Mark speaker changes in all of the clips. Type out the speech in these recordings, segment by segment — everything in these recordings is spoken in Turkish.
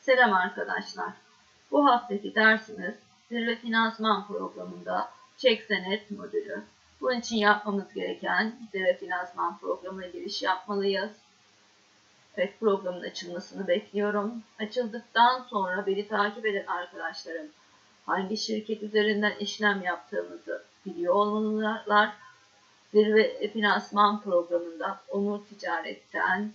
Speaker 1: Selam arkadaşlar. Bu haftaki dersimiz Zirve Finansman Programı'nda çek senet modülü. Bunun için yapmamız gereken Zirve Finansman Programı'na giriş yapmalıyız. Evet programın açılmasını bekliyorum. Açıldıktan sonra beni takip eden arkadaşlarım hangi şirket üzerinden işlem yaptığımızı biliyor olmalılar. Zirve Finansman Programı'nda Onur Ticaret'ten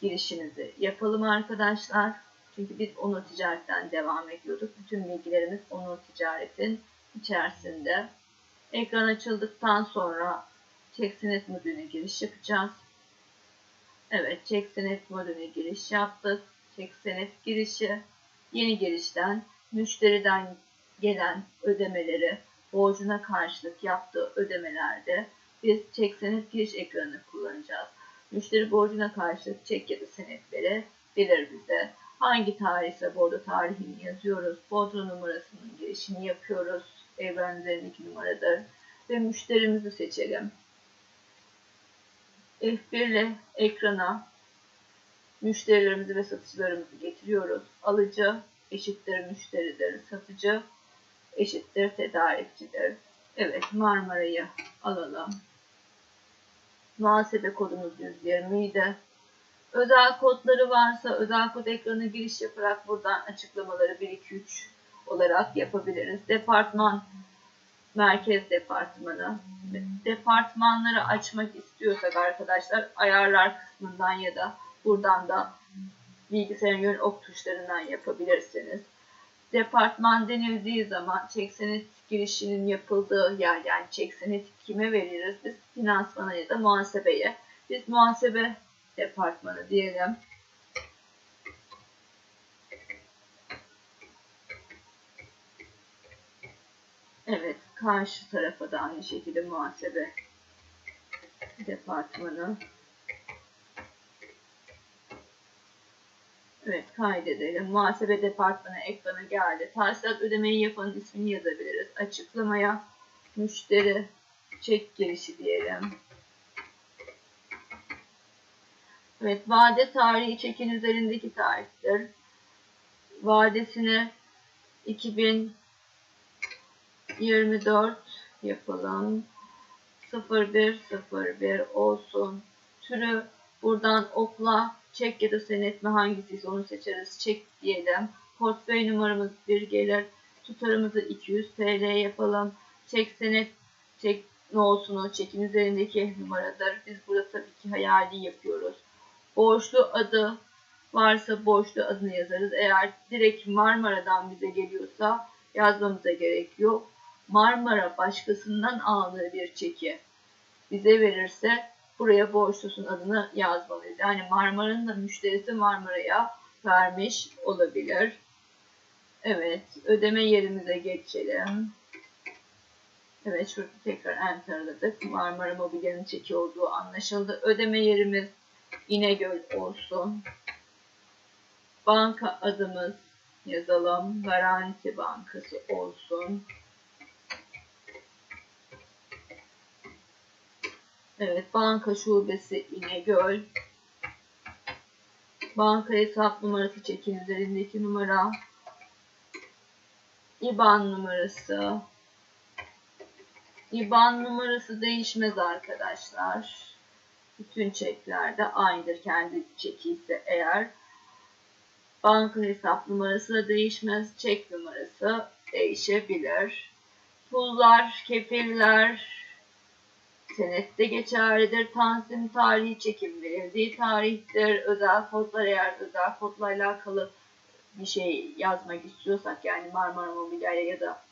Speaker 1: girişimizi yapalım arkadaşlar. Çünkü biz Onur Ticaret'ten devam ediyorduk. Bütün bilgilerimiz Onur Ticaret'in içerisinde. Ekran açıldıktan sonra çek senet modülüne giriş yapacağız. Evet, çek senet modülüne giriş yaptık. Çek senet girişi. Yeni girişten müşteriden gelen ödemeleri borcuna karşılık yaptığı ödemelerde biz çek senet giriş ekranını kullanacağız. Müşteri borcuna karşılık çek ya da senetleri verir bize. Hangi tarihse bordo tarihini yazıyoruz. Bordo numarasının girişini yapıyoruz. Evren üzerindeki numaradır. Ve müşterimizi seçelim. F1 ile ekrana müşterilerimizi ve satıcılarımızı getiriyoruz. Alıcı eşittir müşteridir. Satıcı eşittir tedarikçidir. Evet Marmara'yı alalım. Muhasebe kodumuz 120 idi. Özel kodları varsa özel kod ekranına giriş yaparak buradan açıklamaları 1, 2, 3 olarak yapabiliriz. Departman, merkez departmanı. Departmanları açmak istiyorsak arkadaşlar ayarlar kısmından ya da buradan da bilgisayarın yön ok tuşlarından yapabilirsiniz. Departman denildiği zaman çek senet girişinin yapıldığı yer yani çek senet kime veririz? Biz finansmana ya da muhasebeye. Biz muhasebe departmanı diyelim. Evet, karşı tarafa da aynı şekilde muhasebe departmanı. Evet, kaydedelim. Muhasebe departmanı ekrana geldi. Tahsilat ödemeyi yapanın ismini yazabiliriz. Açıklamaya müşteri çek girişi diyelim. Evet, vade tarihi çekin üzerindeki tarihtir. Vadesini 2024 yapalım. 0101 olsun. Türü buradan okla çek ya da senet mi hangisiyse onu seçeriz. Çek diyelim. Portföy numaramız 1 gelir. Tutarımızı 200 TL yapalım. Çek senet çek ne olsun o çekin üzerindeki numaradır. Biz burada tabii ki hayali yapıyoruz. Borçlu adı varsa borçlu adını yazarız. Eğer direkt Marmara'dan bize geliyorsa yazmamıza gerek yok. Marmara başkasından aldığı bir çeki bize verirse buraya borçlusun adını yazmalıyız. Yani Marmara'nın da müşterisi Marmara'ya vermiş olabilir. Evet, ödeme yerimize geçelim. Evet, şurada tekrar enterladık. Marmara Mobilya'nın çeki olduğu anlaşıldı. Ödeme yerimiz İnegöl olsun. Banka adımız yazalım. Garanti Bankası olsun. Evet, banka şubesi İnegöl. Banka hesap numarası çekin üzerindeki numara. IBAN numarası. IBAN numarası değişmez arkadaşlar. Bütün çeklerde aynıdır. Kendi çeki ise eğer. Banka hesap numarası da değişmez. Çek numarası değişebilir. Pullar, kefiller, senette geçerlidir. Tanzim tarihi çekim verildiği tarihtir. Özel kodlar eğer özel kodlarla alakalı bir şey yazmak istiyorsak yani Marmara Mobilya ya da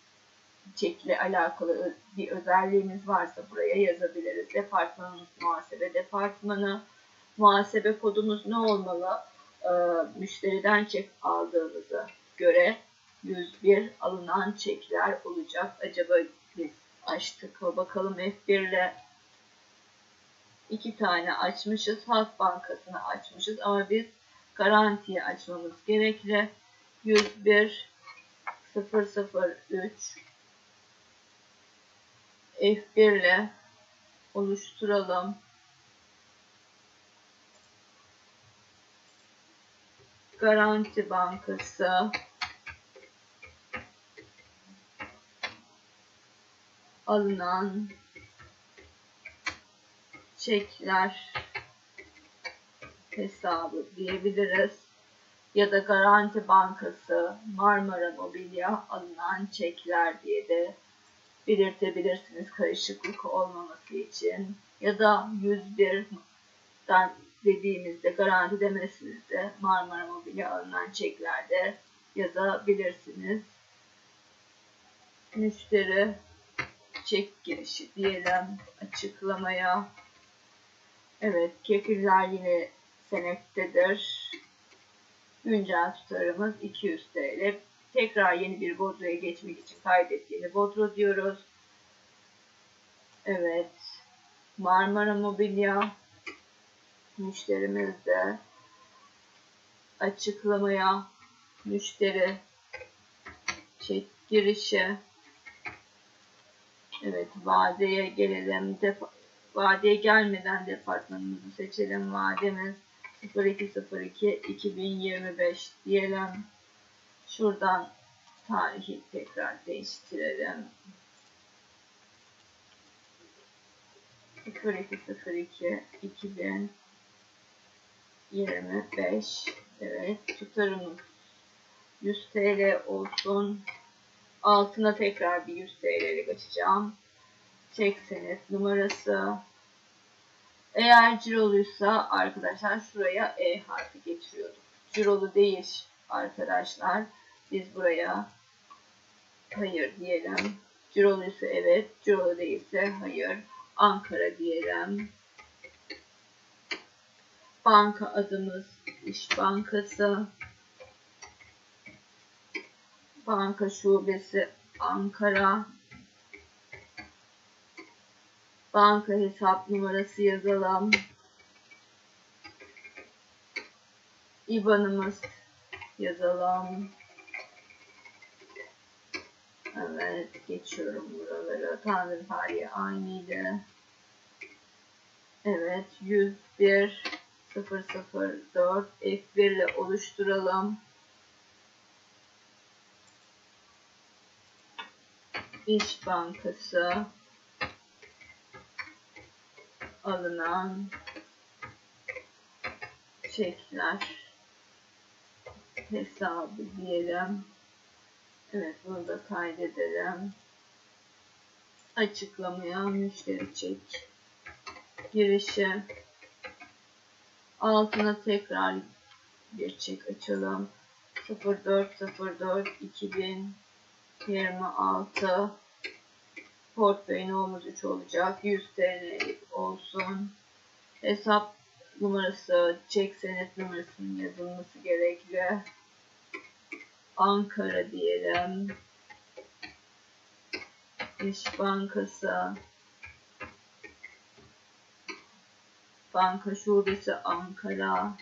Speaker 1: çekle alakalı bir özelliğimiz varsa buraya yazabiliriz. Departmanımız muhasebe departmanı. Muhasebe kodumuz ne olmalı? Ee, müşteriden çek aldığımızı göre 101 alınan çekler olacak. Acaba biz açtık mı? Bakalım F1 ile iki tane açmışız. Halk Bankası'nı açmışız ama biz garantiye açmamız gerekli. 101 003 F1 ile oluşturalım. Garanti Bankası alınan çekler hesabı diyebiliriz. Ya da Garanti Bankası, Marmara Mobilya alınan çekler diye de belirtebilirsiniz karışıklık olmaması için. Ya da 101'den dediğimizde garanti demesinizde Marmara Mobilya alınan çeklerde yazabilirsiniz. Müşteri çek girişi diyelim açıklamaya. Evet, kefiller yine senettedir. Güncel tutarımız 200 TL. Tekrar yeni bir bodroya geçmek için kaydettiğini bodro diyoruz. Evet. Marmara Mobilya müşterimiz de açıklamaya müşteri çek girişi Evet, vadeye gelelim. Defa, vadeye gelmeden departmanımızı seçelim. Vademiz 0202 2025 diyelim. Şuradan tarihi tekrar değiştirelim. 0202 2025 Evet tutarımız 100 TL olsun. Altına tekrar bir 100 TL'lik açacağım. Çek senet numarası. Eğer ciroluysa arkadaşlar şuraya E harfi geçiriyorduk. Cirolu değil arkadaşlar. Biz buraya hayır diyelim. Ciroluysa evet, cirolu değilse hayır. Ankara diyelim. Banka adımız İş Bankası. Banka Şubesi Ankara. Banka hesap numarası yazalım. IBAN'ımız yazalım. Evet, geçiyorum buraları. Tanrı tarihi aynıydı. Evet, 101 004 F1 ile oluşturalım. İş Bankası alınan çekler hesabı diyelim. Evet bunu da kaydedelim. Açıklamaya müşteri çek girişi altına tekrar bir açalım. 0404 2000 26 portföy nomuz 3 olacak. 100 TL olsun. Hesap numarası, çek senet numarasının yazılması gerekli. Ankara diyelim. İş Bankası. Banka Şubesi Ankara.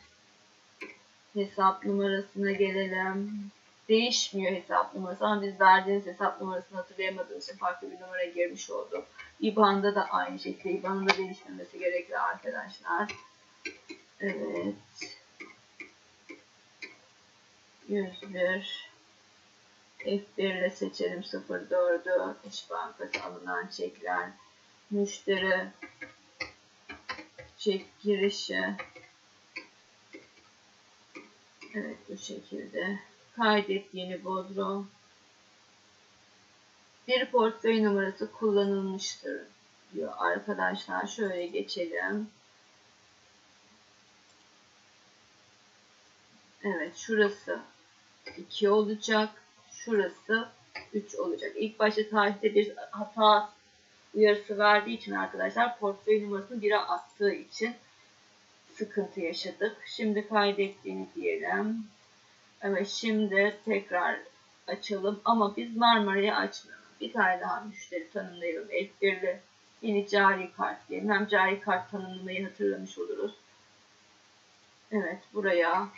Speaker 1: Hesap numarasına gelelim değişmiyor hesap numarası ama biz verdiğiniz hesap numarasını hatırlayamadığımız için farklı bir numara girmiş olduk. IBAN'da da aynı şekilde IBAN'ın da değişmemesi gerekli arkadaşlar. Evet. 101 F1 ile seçelim 04'ü İş Bankası alınan çekler müşteri çek girişi Evet bu şekilde Kaydet yeni bodro. Bir portföy numarası kullanılmıştır diyor arkadaşlar. Şöyle geçelim. Evet şurası 2 olacak. Şurası 3 olacak. İlk başta tarihte bir hata uyarısı verdiği için arkadaşlar portföy numarasını 1'e attığı için sıkıntı yaşadık. Şimdi kaydettiğini diyelim. Evet şimdi tekrar açalım ama biz Marmara'yı açmıyoruz. Bir tane daha müşteri tanımlayalım. F1'li yeni cari kart diyelim. Hem cari kart tanımlamayı hatırlamış oluruz. Evet buraya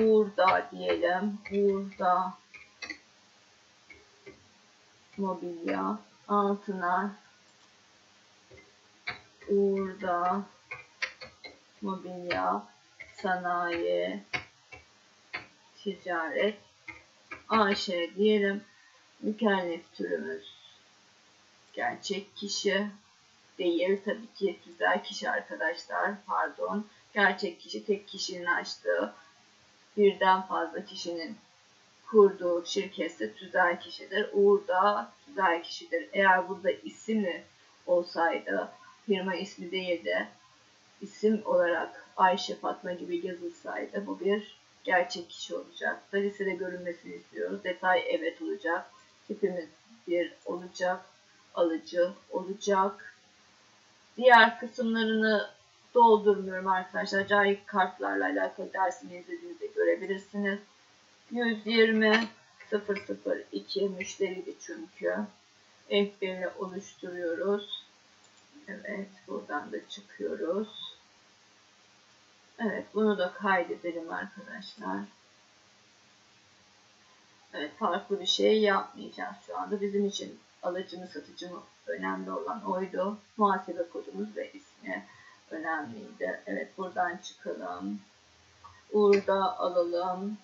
Speaker 1: Uğur'da diyelim. Uğur'da mobilya altına. Uğur'da mobilya, sanayi, ticaret, AŞ diyelim. Mükellef türümüz. Gerçek kişi değil. Tabii ki güzel kişi arkadaşlar. Pardon. Gerçek kişi tek kişinin açtığı birden fazla kişinin kurduğu şirketse tüzel kişidir. Uğur da tüzel kişidir. Eğer burada isimli olsaydı firma ismi değil de isim olarak Ayşe Fatma gibi yazılsaydı bu bir gerçek kişi olacak. Listede görünmesini istiyoruz. Detay evet olacak. Tipimiz bir olacak. Alıcı olacak. Diğer kısımlarını doldurmuyorum arkadaşlar. Cari kartlarla alakalı dersimi izlediğinizde görebilirsiniz. 120 002 müşteriydi çünkü. F1 ile oluşturuyoruz. Evet buradan da çıkıyoruz. Evet bunu da kaydedelim arkadaşlar. Evet farklı bir şey yapmayacağız şu anda. Bizim için alıcı mı satıcı mı önemli olan oydu. Muhasebe kodumuz ve ismi önemliydi. Evet buradan çıkalım. Uğur'da alalım.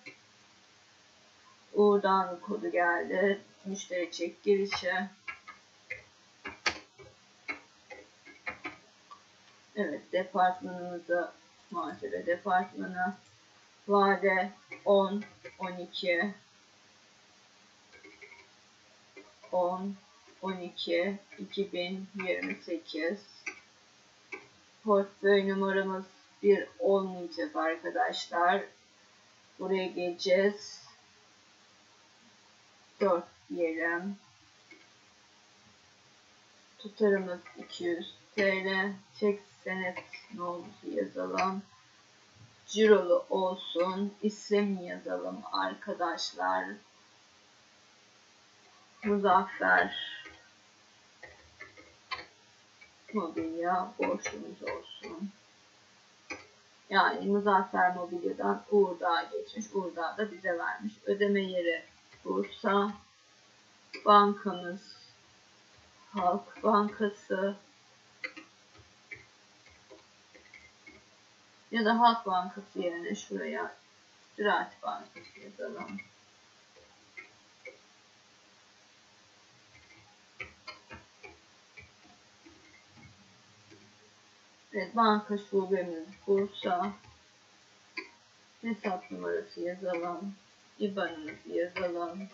Speaker 1: Uğur'dan kodu geldi. Müşteri çek girişi. Evet departmanımızı muhasebe departmanı. Vade 10, 12, 10, 12, 2028. Portföy numaramız bir olmayacak arkadaşlar. Buraya geleceğiz. 4 diyelim. Tutarımız 200 TL. Çek senet nolusu yazalım. Cirolu olsun. İsim yazalım arkadaşlar. Muzaffer mobilya borçlumuz olsun. Yani Muzaffer Mobilya'dan Uğurdağ geçmiş. Uğurdağ da bize vermiş. Ödeme yeri Bursa. Bankamız Halk Bankası. Ya da Halk Bankası yerine şuraya Ziraat Bankası yazalım. Evet, banka şubemiz Bursa. Hesap numarası yazalım. IBAN'ımızı yazalım.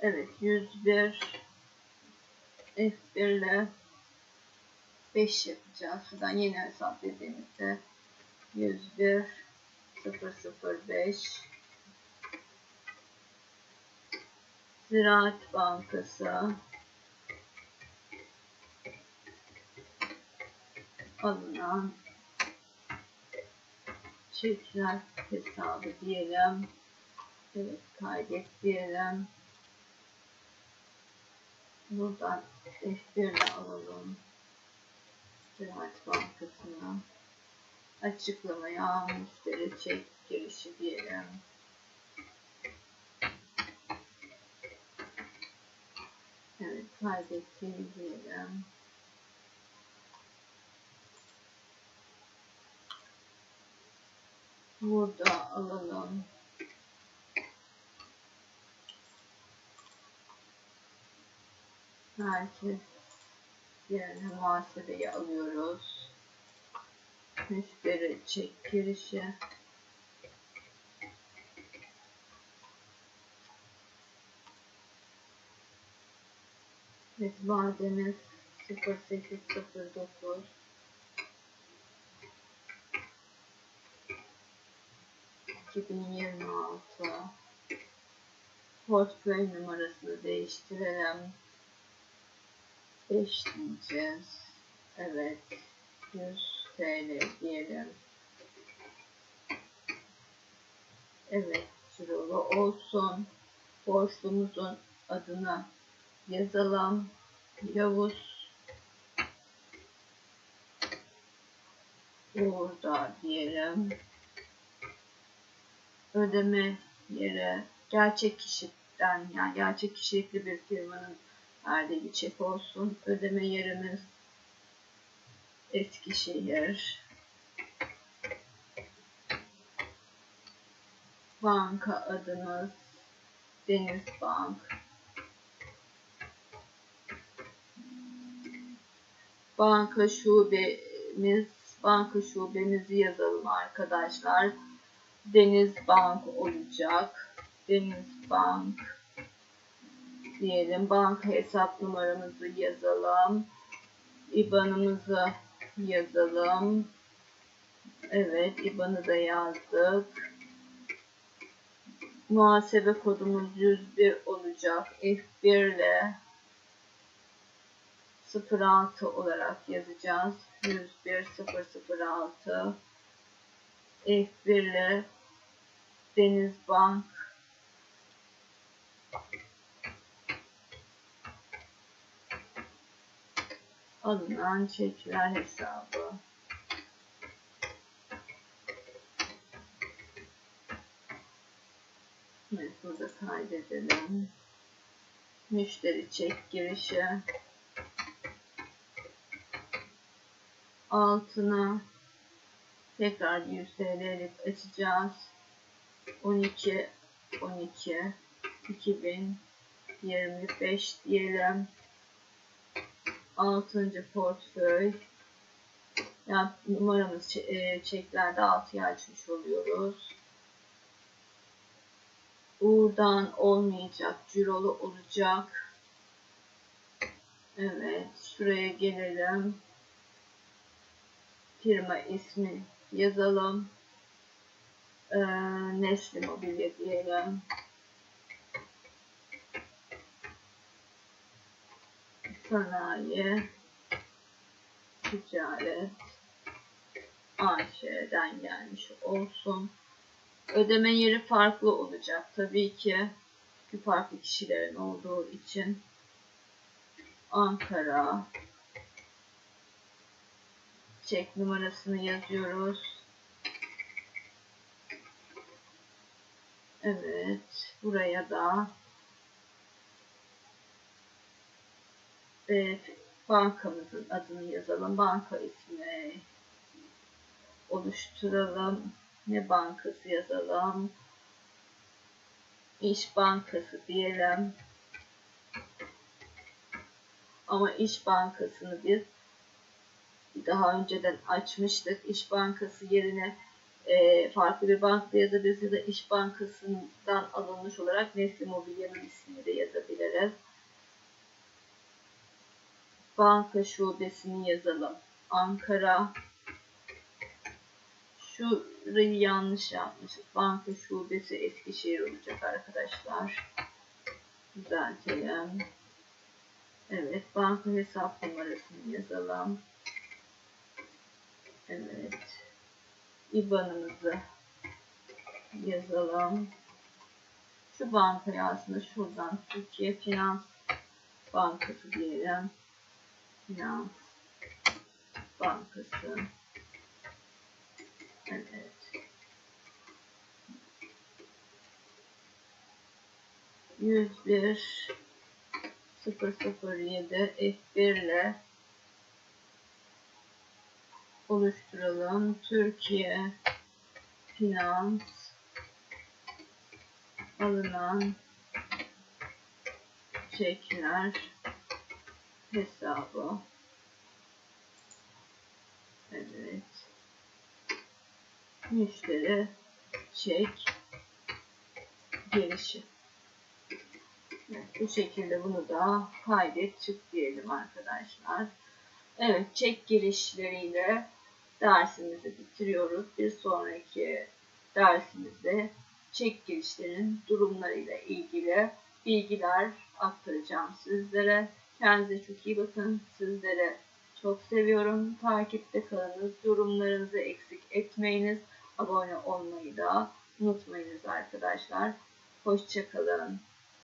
Speaker 1: Evet 101 F1 ile 5 yapacağız. Şuradan yeni hesap dediğimizde 101 005 Ziraat Bankası alınan çekler hesabı diyelim. Evet kaydet diyelim. Buradan F1'le alalım. Ziraat Bankası'na. Açıklamaya müşteri çek girişi diyelim. Evet diyelim. Burada alalım. Herkes yerine muhasebeyi alıyoruz. Müşteri çek girişi. Evet, vademiz 0809 2026 portföy numarasını değiştirelim. 5 diyeceğiz evet 100 TL diyelim. Evet cirolu olsun borçlumuzun adına yazalım Yavuz Uğur'da diyelim ödeme yeri gerçek kişi çekten yani gerçek kişilikli bir firmanın verdiği çek olsun. Ödeme yerimiz Eskişehir. Banka adımız Deniz Bank. Banka şubemiz, banka şubemizi yazalım arkadaşlar. Deniz Bank olacak. Deniz Bank diyelim. Banka hesap numaramızı yazalım. IBAN'ımızı yazalım. Evet, IBAN'ı da yazdık. Muhasebe kodumuz 101 olacak. F1 ile 06 olarak yazacağız. 101 006 F1 ile Deniz Bank alınan çekler hesabı. Evet, burada kaydedelim. Müşteri çek girişi. Altına tekrar 100 TL'lik açacağız. 12 12 2025 diyelim. 6. portföy. Yani numaramız e, çeklerde 6'yı açmış oluyoruz. Buradan olmayacak. Cirolu olacak. Evet. Şuraya gelelim. Firma ismi yazalım. Ee, Nesli Mobilya diyelim. Sanayi Ticaret AŞ'den gelmiş olsun. Ödeme yeri farklı olacak tabii ki. Çünkü farklı kişilerin olduğu için. Ankara. Çek numarasını yazıyoruz. Evet. Buraya da evet, bankamızın adını yazalım. Banka ismi oluşturalım. Ne bankası yazalım? İş Bankası diyelim. Ama İş Bankası'nı biz daha önceden açmıştık. İş Bankası yerine e, farklı bir banka yazabiliriz ya da İş Bankası'ndan alınmış olarak Nesli Mobilya'nın ismini de yazabiliriz. Banka şubesini yazalım. Ankara Şurayı yanlış yapmışız. Banka şubesi Eskişehir olacak arkadaşlar. Düzeltelim. Evet. Banka hesap numarasını yazalım. Evet. IBAN'ımızı yazalım. Şu bankayı aslında şuradan Türkiye Finans Bankası diyelim. Finans Bankası. Evet. Yüz bir sıfır sıfır yedi F1 ile oluşturalım. Türkiye Finans alınan çekler hesabı. Evet müşteri çek gelişi. Evet, bu şekilde bunu da kaydet çık diyelim arkadaşlar. Evet çek girişleriyle dersimizi bitiriyoruz. Bir sonraki dersimizde çek girişlerin durumlarıyla ilgili bilgiler aktaracağım sizlere. Kendinize çok iyi bakın. Sizlere çok seviyorum. Takipte kalınız. Yorumlarınızı eksik etmeyiniz abone olmayı da unutmayınız arkadaşlar. Hoşçakalın.